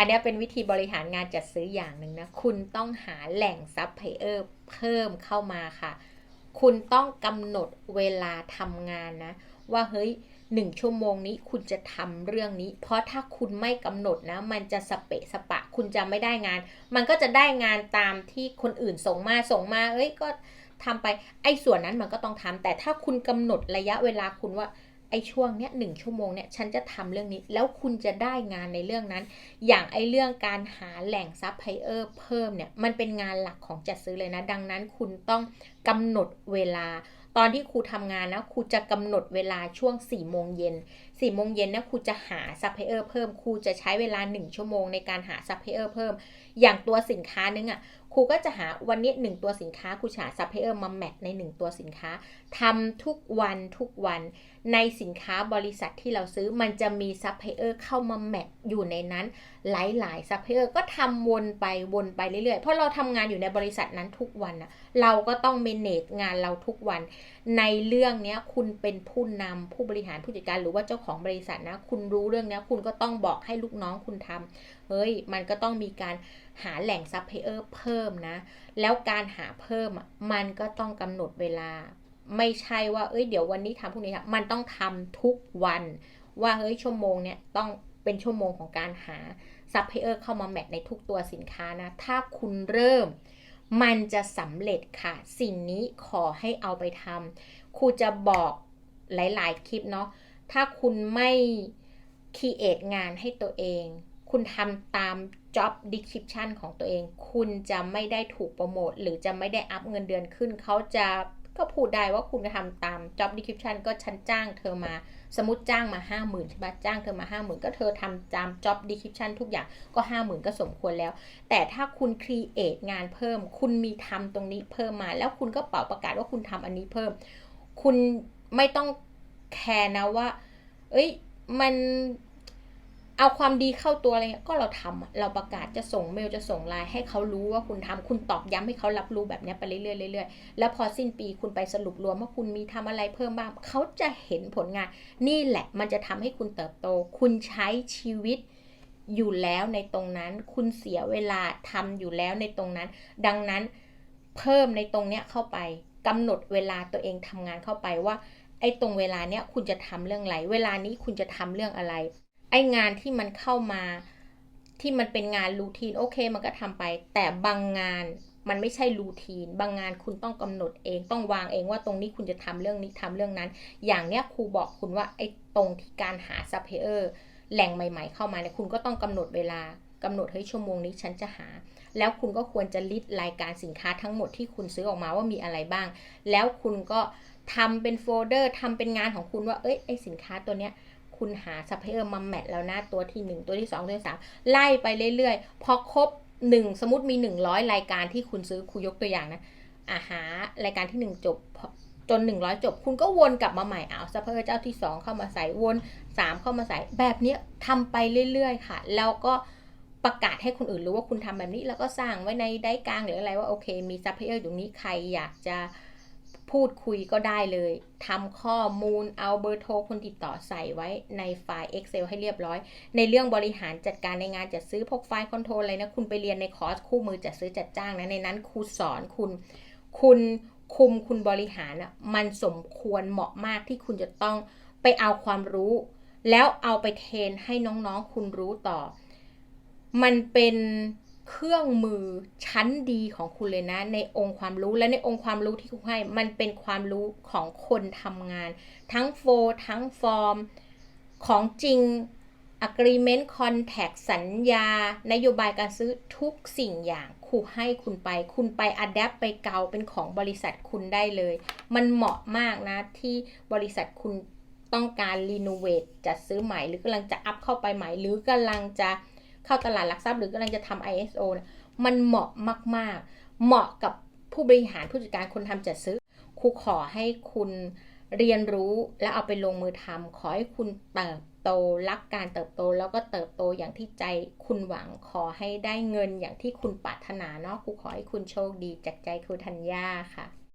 อันนี้เป็นวิธีบริหารงานจัดซื้ออย่างหนึ่งนะ คุณต้องหาแหล่งซัพพลายเออร์เพิ่มเข้ามาค่ะ คุณต้องกำหนดเวลาทำงานนะ ว่าเฮ้ยหนึ่งชั่วโมงนี้คุณจะทำเรื่องนี้ เพราะถ้าคุณไม่กำหนดนะ มันจะสเปะสปะ คุณจะไม่ได้งาน มันก็จะได้งานตามที่คนอื่นส่งมาส่งมา เอ้ยก็ทำไปไอ้ส่วนนั้นมันก็ต้องทำแต่ถ้าคุณกำหนดระยะเวลาคุณว่า ไอช่วงเนี้ยหนึ่งชั่วโมงเนี้ยฉันจะทำเรื่องนี้ แล้วคุณจะได้งานในเรื่องนั้น อย่างไอเรื่องการหาแหล่งซัพพลายเออร์เพิ่มเนี่ยมันเป็นงานหลักของจัดซื้อเลยนะ ดังนั้นคุณต้องกำหนดเวลา ตอนที่ครูทำงานนะครูจะกำหนดเวลาช่วง4ี่โมงเย็น สี่โมงเย็นนะครูจะหาซัพพลายเออร์เพิ่มครูจะใช้เวลา 1 ชั่วโมงในการหาซัพพลายเออร์เพิ่ม อย่างตัวสินค้านึงอะ่ะครูก็จะหาวันนี้หนึ่งตัวสินค้าครูหาซัพพลายเออร์มาแมทใน1ตัวสินค้าทำทุกวันทุกวัน ในสินค้าบริษัทที่เราซื้อมันจะมีซัพพลายเออร์เข้ามาแมทอยู่ในนั้น หลายๆซัพพลายเออร์ก็ทำวนไปวนไปเรื่อยๆ เพราะเราทำงานอยู่ในบริษัทนั้นทุกวันอะเราก็ต้องเมเนจงานเราทุกวัน ในเรื่องนี้คุณเป็นผู้นำผู้บริหารผู้จัดการหรือว่าเจ้าของของบริษัทนะ คุณรู้เรื่องนี้คุณก็ต้องบอกให้ลูกน้องคุณทำเฮ้ย มันก็ต้องมีการหาแหล่งซัพพลายเออร์เพิ่มนะ แล้วการหาเพิ่มอะมันก็ต้องกำหนดเวลา ไม่ใช่ว่าเอ้ยเดี๋ยววันนี้ทำพรุ่งนี้ทำมันต้องทำทุกวัน ว่าเฮ้ยชั่วโมงเนี้ยต้องเป็นชั่วโมงของการหาซัพพลายเออร์เข้ามาแมทในทุกตัวสินค้านะ ถ้าคุณเริ่มมันจะสำเร็จค่ะ สิ่งนี้ขอให้เอาไปทำครูจะบอกหลาย ๆ คลิปเนาะ ถ้าคุณไม่คีเอทงานให้ตัวเอง คุณทำตาม job description ของตัวเอง คุณจะไม่ได้ถูกโปรโมทหรือจะไม่ได้อัพเงินเดือนขึ้น เขาจะก็พูดได้ว่าคุณทำตาม job description ก็ฉันจ้างเธอมา สมมติจ้างมาห้าหมื่นใช่ปะจ้างเธอมาห้าหมื่นก็เธอทำตาม job description ทุกอย่างก็ห้าหมื่นก็สมควรแล้ว แต่ถ้าคุณ create งานเพิ่ม คุณมีทำตรงนี้เพิ่มมา แล้วคุณก็เป่าประกาศว่าคุณทำอันนี้เพิ่ม คุณไม่ต้อง แคร์นะว่า เอ้ย มันเอาความดีเข้าตัวอะไรเงี้ยก็เราทำเราประกาศจะส่งเมลจะส่งไลน์ให้เขารู้ว่าคุณทำคุณตอกย้ำให้เขารับรู้แบบนี้ไปเรื่อยๆเรื่อยๆแล้วพอสิ้นปีคุณไปสรุปรวมว่าคุณมีทำอะไรเพิ่มบ้างเขาจะเห็นผลงาน นี่แหละมันจะทำให้คุณเติบโต คุณใช้ชีวิตอยู่แล้วในตรงนั้น คุณเสียเวลาทำอยู่แล้วในตรงนั้น ดังนั้นเพิ่มในตรงเนี้ยเข้าไปกำหนดเวลาตัวเองทำงานเข้าไปว่า ไอ้ตรงเวลาเนี้ยคุณจะทำเรื่องอะไร เวลานี้คุณจะทำเรื่องอะไร ไอ้งานที่มันเข้ามาที่มันเป็นงานรูทีนโอเค มันก็ทำไป แต่บางงานมันไม่ใช่รูทีน บางงานคุณต้องกำหนดเอง ต้องวางเองว่าตรงนี้คุณจะทำเรื่องนี้ทำเรื่องนั้น อย่างเนี้ยครูบอกคุณว่าไอ้ตรงที่การหาซัพพลายเออร์แหล่งใหม่ ๆ เข้ามาเนี่ยคุณก็ต้องกำหนดเวลา กำหนดเฮ้ยชั่วโมงนี้ฉันจะหา แล้วคุณก็ควรจะลิสต์รายการสินค้าทั้งหมดที่คุณซื้อออกมาว่ามีอะไรบ้าง แล้วคุณก็ทำเป็นโฟลเดอร์ทำเป็นงานของคุณว่าเอ้ยไอสินค้าตัวเนี้ยคุณหาซัพพลายเออร์มาแมทแล้วนะตัวที่ 1 ตัวที่ 2 ตัวที่3ไล่ไปเรื่อยๆ พอครบ 1 สมมติมี 100 รายการที่คุณซื้อครูยกตัวอย่างนะอาหารายการที่ 1 จบจน 100 จบ คุณก็วนกลับมาใหม่เอาซัพพลายเออร์เจ้าที่ 2 เข้ามาใส่วน 3 เข้ามาใส่แบบนี้ทำไปเรื่อยๆ ค่ะ แล้วก็ ประกาศให้คนอื่นรู้ว่าคุณทำแบบนี้ แล้วก็สร้างไว้ในได้กลางหรืออะไรว่าโอเค มีซัพพลายเออร์ตรงนี้ใครอยากจะพูดคุยก็ได้เลย ทำข้อมูล เอาเบอร์โทรคนติดต่อใส่ไว้ในไฟล์ Excel ให้เรียบร้อย ในเรื่องบริหารจัดการในงานจัดซื้อพวกไฟล์คอนโทรลอะไรนะ คุณไปเรียนในคอร์สคู่มือจัดซื้อจัดจ้างนะ ในนั้นครูสอนคุณ คุณคุมคุณบริหารอะมันสมควรเหมาะมากที่คุณจะต้องไปเอาความรู้ แล้วเอาไปเทรนให้น้องๆ คุณรู้ต่อ มันเป็นเครื่องมือชั้นดีของคุณเลยนะ ในองค์ความรู้และในองค์ความรู้ที่คุณให้ มันเป็นความรู้ของคนทำงาน ทั้งโฟทั้งฟอร์ม ของจริง agreement Contact สัญญา นโยบายการซื้อทุกสิ่งอย่างครูให้คุณไป คุณไป adapt ไปเกาเป็นของบริษัทคุณได้เลย มันเหมาะมากนะที่บริษัทคุณต้องการรีโนเวทจัดซื้อใหม่หรือกำลังจะอัพเข้าไปใหม่ หรือกำลังจะ เข้าตลาดหลักทรัพย์หรือกำลังจะทำ ISO เนี่ยมันเหมาะมาก ๆ เหมาะกับผู้บริหารผู้จัดการคนทำจัดซื้อครูขอให้คุณเรียนรู้และเอาไปลงมือทำขอให้คุณเติบโตรักการเติบโตแล้วก็เติบโตอย่างที่ใจคุณหวังขอให้ได้เงินอย่างที่คุณปรารถนาเนาะครูขอให้คุณโชคดีจากใจครูธัญญาค่ะ